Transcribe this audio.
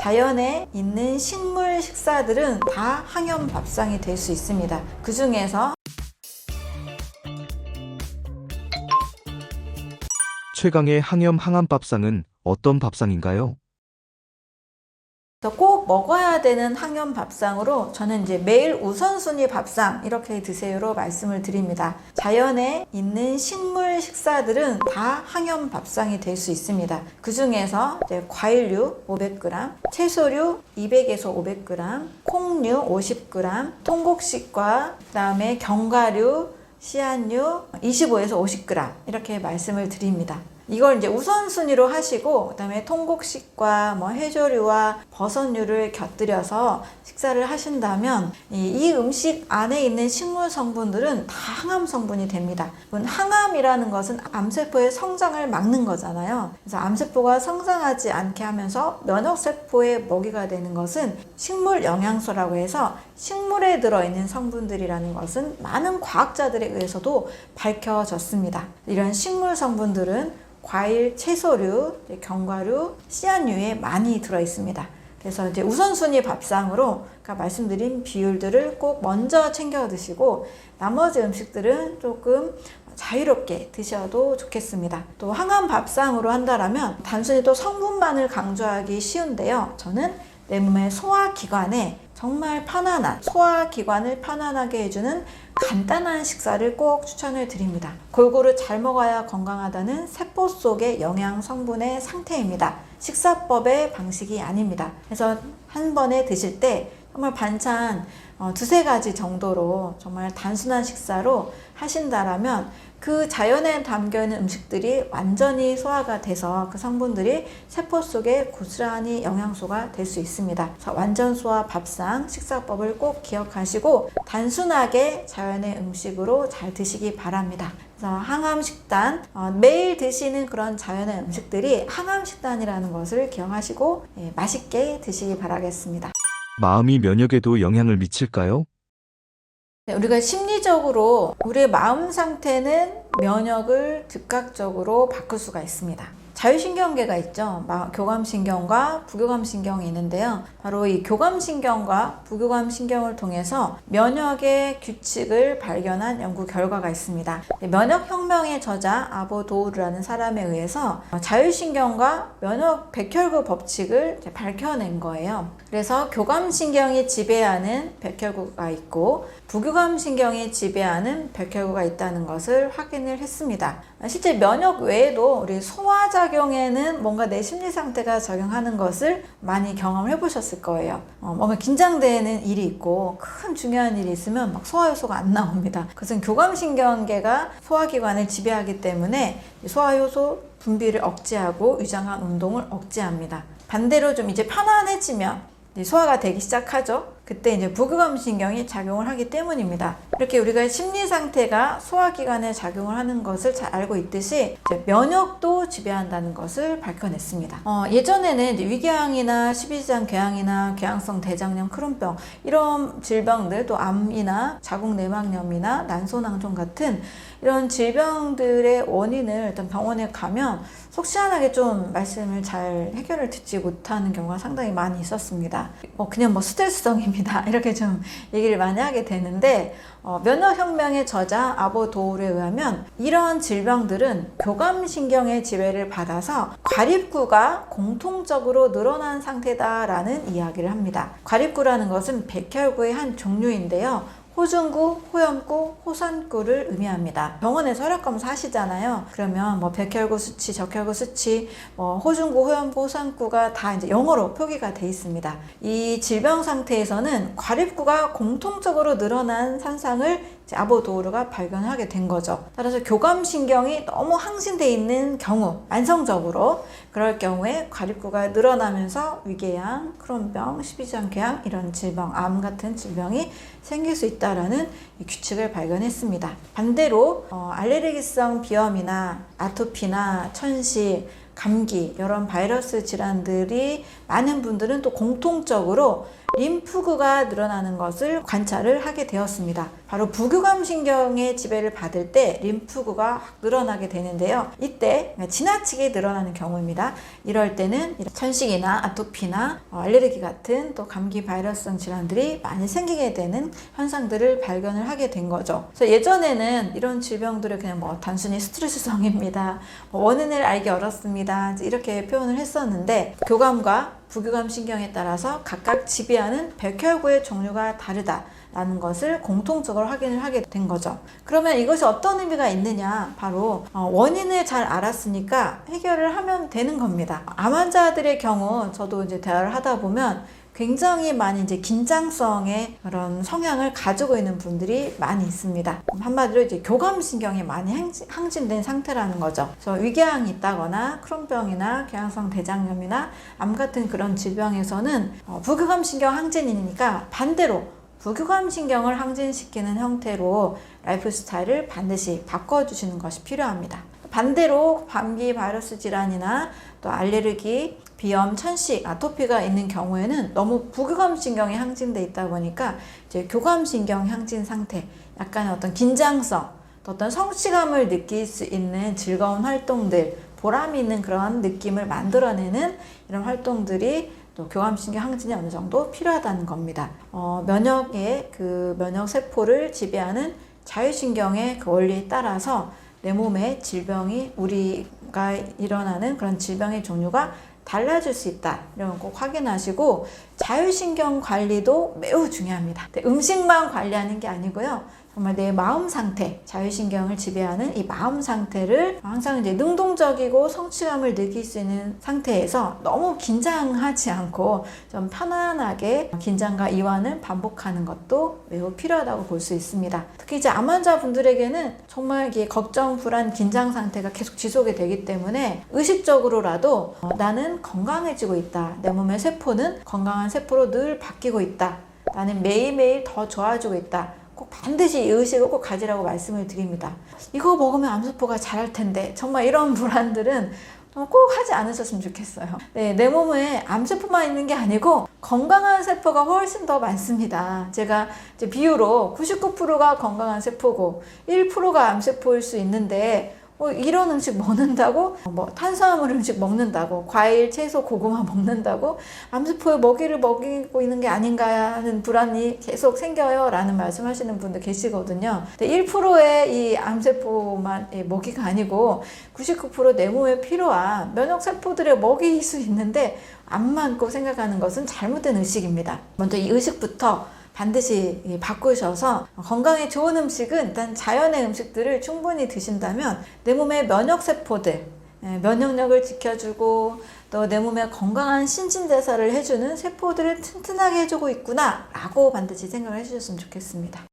자연에 있는 식물 식사들은 다 항염 밥상이 될 수 있습니다. 그 중에서 최강의 항염 항암 밥상은 어떤 밥상인가요? 꼭 먹어야 되는 항염 밥상으로 저는 이제 매일 우선순위 밥상 이렇게 드세요로 말씀을 드립니다. 자연에 있는 식물 식사들은 다 항염 밥상이 될 수 있습니다. 그 중에서 과일류 500g, 채소류 200에서 500g, 콩류 50g, 통곡식과 그다음에 견과류 씨앗류 25에서 50g 이렇게 말씀을 드립니다. 이걸 이제 우선순위로 하시고 그다음에 통곡식과 뭐 해조류와 버섯류를 곁들여서 식사를 하신다면 이, 이 음식 안에 있는 식물 성분들은 다 항암 성분이 됩니다. 항암이라는 것은 암세포의 성장을 막는 거잖아요. 그래서 암세포가 성장하지 않게 하면서 면역세포의 먹이가 되는 것은 식물 영양소라고 해서 식물에 들어있는 성분들이라는 것은 많은 과학자들에 의해서도 밝혀졌습니다. 이런 식물 성분들은 과일, 채소류, 견과류, 씨앗류에 많이 들어 있습니다. 그래서 이제 우선순위 밥상으로 아까 말씀드린 비율들을 꼭 먼저 챙겨 드시고 나머지 음식들은 조금 자유롭게 드셔도 좋겠습니다. 또 항암 밥상으로 한다라면 단순히 또 성분만을 강조하기 쉬운데요. 저는 내 몸의 소화기관에 정말 편안한 소화기관을 편안하게 해주는 간단한 식사를 꼭 추천을 드립니다. 골고루 잘 먹어야 건강하다는 세포 속의 영양 성분의 상태입니다. 식사법의 방식이 아닙니다. 그래서 한 번에 드실 때 정말 반찬 어, 두세 가지 정도로 정말 단순한 식사로 하신다라면 그 자연에 담겨 있는 음식들이 완전히 소화가 돼서 그 성분들이 세포 속에 고스란히 영양소가 될 수 있습니다. 완전 소화 밥상 식사법을 꼭 기억하시고 단순하게 자연의 음식으로 잘 드시기 바랍니다. 그래서 항암 식단 어, 매일 드시는 그런 자연의 음식들이 항암 식단이라는 것을 기억하시고 예, 맛있게 드시기 바라겠습니다. 마음이 면역에도 영향을 미칠까요? 네, 우리가 심리적으로 우리의 마음 상태는 면역을 즉각적으로 바꿀 수가 있습니다. 자율신경계가 있죠. 마- 교감신경과 부교감신경이 있는데요. 바로 이 교감신경과 부교감신경을 통해서 면역의 규칙을 발견한 연구 결과가 있습니다. 네, 면역혁명의 저자 아보 도우르라는 사람에 의해서 자율신경과 면역 백혈구 법칙을 밝혀낸 거예요. 그래서 교감신경이 지배하는 백혈구가 있고 부교감신경이 지배하는 백혈구가 있다는 것을 확인을 했습니다. 실제 면역 외에도 우리 소화 작용에는 뭔가 내 심리 상태가 작용하는 것을 많이 경험해 보셨을 거예요. 어, 뭔가 긴장되는 일이 있고 큰 중요한 일이 있으면 막 소화효소가 안 나옵니다. 그것은 교감신경계가 소화기관을 지배하기 때문에 이 소화효소 분비를 억제하고 위장한 운동을 억제합니다. 반대로 좀 이제 편안해지면 소화가 되기 시작하죠. 그때 이제 부교감 신경이 작용을 하기 때문입니다. 이렇게 우리가 심리 상태가 소화기관에 작용을 하는 것을 잘 알고 있듯이 면역도 지배한다는 것을 밝혀냈습니다. 어, 예전에는 위궤양이나 십이지장 궤양이나 궤양성 대장염, 크론병 이런 질병들 또 암이나 자궁 내막염이나 난소낭종 같은 이런 질병들의 원인을 일단 병원에 가면 속 시원하게 좀 말씀을 잘 해결을 듣지 못하는 경우가 상당히 많이 있었습니다. 뭐 그냥 뭐 스트레스성입니다. 이렇게 좀 얘기를 많이 하게 되는데 어, 면역혁명의 저자 아보 도울에 의하면 이런 질병들은 교감신경의 지배를 받아서 과립구가 공통적으로 늘어난 상태다라는 이야기를 합니다. 과립구라는 것은 백혈구의 한 종류인데요. 호중구, 호염구, 호산구를 의미합니다. 병원에서 혈액검사 하시잖아요. 그러면 뭐 백혈구 수치, 적혈구 수치, 뭐 호중구, 호염구, 호산구가 다 이제 영어로 표기가 돼 있습니다. 이 질병 상태에서는 과립구가 공통적으로 늘어난 이제 아보도우르가 발견하게 된 거죠. 따라서 교감신경이 너무 항진돼 있는 경우, 만성적으로 그럴 경우에 과립구가 늘어나면서 위궤양, 크론병, 십이장궤양 이런 질병, 암 같은 질병이 생길 수 있다라는 이 규칙을 발견했습니다. 반대로 어, 알레르기성 비염이나 아토피나 천식, 감기, 이런 바이러스 질환들이 많은 분들은 또 공통적으로 림프구가 늘어나는 것을 관찰을 하게 되었습니다. 바로 부교감 신경의 지배를 받을 때 림프구가 확 늘어나게 되는데요. 이때 지나치게 늘어나는 경우입니다. 이럴 때는 천식이나 아토피나 어, 알레르기 같은 또 감기 바이러스성 질환들이 많이 생기게 되는 현상들을 발견을 하게 된 거죠. 그래서 예전에는 이런 질병들을 그냥 뭐 단순히 스트레스성입니다. 뭐 원인을 알기 어렵습니다. 이렇게 표현을 했었는데 교감과 부교감 신경에 따라서 각각 지배하는 백혈구의 종류가 다르다. 라는 것을 공통적으로 확인을 하게 된 거죠. 그러면 이것이 어떤 의미가 있느냐? 바로 어, 원인을 잘 알았으니까 해결을 하면 되는 겁니다. 암 환자들의 경우 저도 이제 대화를 하다 보면 굉장히 많이 이제 긴장성의 그런 성향을 가지고 있는 분들이 많이 있습니다. 한마디로 이제 교감신경이 많이 항진- 항진 된 상태라는 거죠. 그래서 위궤양이 있다거나 크론병이나 궤양성 대장염이나 암 같은 그런 질병에서는 어, 부교감신경 항진이니까 반대로 부교감 신경을 항진시키는 형태로 라이프 스타일을 반드시 바꿔주시는 것이 필요합니다. 반대로 감기 바이러스 질환이나 또 알레르기, 비염, 천식, 아토피가 있는 경우에는 너무 부교감신경이 항진돼 있다 보니까 이제 교감신경 항진 상태, 약간의 어떤 긴장성, 또 어떤 성취감을 느낄 수 있는 즐거운 활동들, 보람 있는 그런 느낌을 만들어내는 이런 활동들이 또 교감신경 항진이 어느 정도 필요하다는 겁니다. 어, 면역의 그 면역 세포를 지배하는 자율신경의 그 원리에 따라서 내 몸에 질병이 우리가 일어나는 그런 질병의 종류가 달라질 수 있다. 이런 거꼭 확인하시고 자율신경 관리도 매우 중요합니다. 근데 음식만 관리하는 게 아니고요. 정말 내 마음 상태, 자율신경을 지배하는 이 마음 상태를 항상 이제 능동적이고 성취감을 느낄 수 있는 상태에서 너무 긴장하지 않고 좀 편안하게 긴장과 이완을 반복하는 것도 매우 필요하다고 볼 수 있습니다. 특히 이제 암 환자분들에게는 정말 이게 걱정, 불안, 긴장 상태가 계속 지속이 되기 때문에 의식적으로라도 어, 나는 건강해지고 있다. 내 몸의 세포는 건강한 세포로 늘 바뀌고 있다. 나는 매일매일 더 좋아지고 있다. 꼭 반드시 이 의식을 꼭 가지라고 말씀을 드립니다. 이거 먹으면 암세포가 자랄 텐데 정말 이런 불안들은 꼭 하지 않으셨으면 좋겠어요. 네, 내 몸에 암세포만 있는 게 아니고 건강한 세포가 훨씬 더 많습니다. 제가 비유로 99%가 건강한 세포고 1%가 암세포일 수 있는데 뭐 이런 음식 먹는다고? 뭐 탄수화물 음식 먹는다고? 과일 채소 고구마 먹는다고? 암세포에 먹이를 먹이고 있는 게 아닌가 하는 불안이 계속 생겨요 라는 말씀하시는 분들 계시거든요. 근데 1%의 이 암세포만 의 먹이가 아니고 99%내 몸에 필요한 면역세포들의 먹이일 수 있는데 안 많고 생각하는 것은 잘못된 의식입니다. 먼저 이 의식부터 반드시 이 바꾸셔서 건강에 좋은 음식은 일단 자연의 음식들을 충분히 드신다면 내 몸의 면역 세포들 예, 면역력을 지켜주고 또 내 몸에 건강한 신진대사를 해주는 세포들을 튼튼하게 해주고 있구나 라고 반드시 생각을 해주셨으면 좋겠습니다.